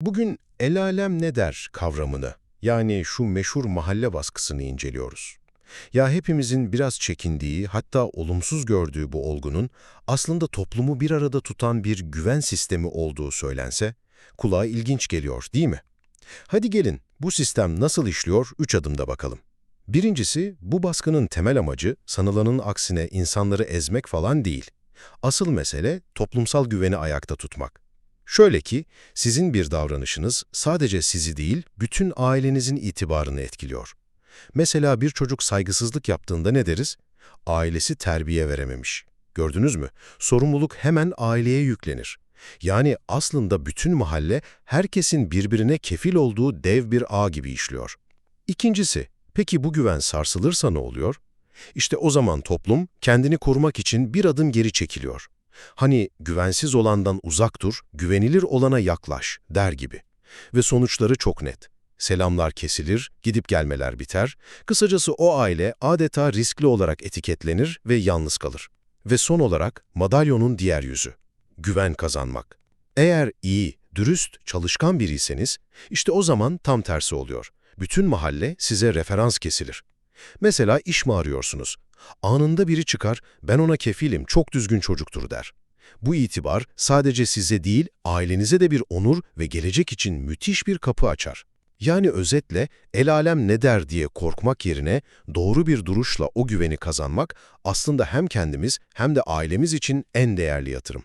Bugün el alem ne der kavramını, yani şu meşhur mahalle baskısını inceliyoruz. Ya hepimizin biraz çekindiği, hatta olumsuz gördüğü bu olgunun aslında toplumu bir arada tutan bir güven sistemi olduğu söylense, kulağa ilginç geliyor değil mi? Hadi gelin bu sistem nasıl işliyor üç adımda bakalım. Birincisi, bu baskının temel amacı sanılanın aksine insanları ezmek falan değil. Asıl mesele toplumsal güveni ayakta tutmak. Şöyle ki, sizin bir davranışınız sadece sizi değil, bütün ailenizin itibarını etkiliyor. Mesela bir çocuk saygısızlık yaptığında ne deriz? Ailesi terbiye verememiş. Gördünüz mü? Sorumluluk hemen aileye yüklenir. Yani aslında bütün mahalle herkesin birbirine kefil olduğu dev bir ağ gibi işliyor. İkincisi, peki bu güven sarsılırsa ne oluyor? İşte o zaman toplum kendini korumak için bir adım geri çekiliyor. Hani güvensiz olandan uzak dur, güvenilir olana yaklaş der gibi. Ve sonuçları çok net. Selamlar kesilir, gidip gelmeler biter. Kısacası o aile adeta riskli olarak etiketlenir ve yalnız kalır. Ve son olarak madalyonun diğer yüzü. Güven kazanmak. Eğer iyi, dürüst, çalışkan biriyseniz, işte o zaman tam tersi oluyor. Bütün mahalle size referans kesilir. Mesela iş mi arıyorsunuz? Anında biri çıkar, ben ona kefilim, çok düzgün çocuktur der. Bu itibar sadece size değil, ailenize de bir onur ve gelecek için müthiş bir kapı açar. Yani özetle, el alem ne der diye korkmak yerine doğru bir duruşla o güveni kazanmak aslında hem kendimiz hem de ailemiz için en değerli yatırım.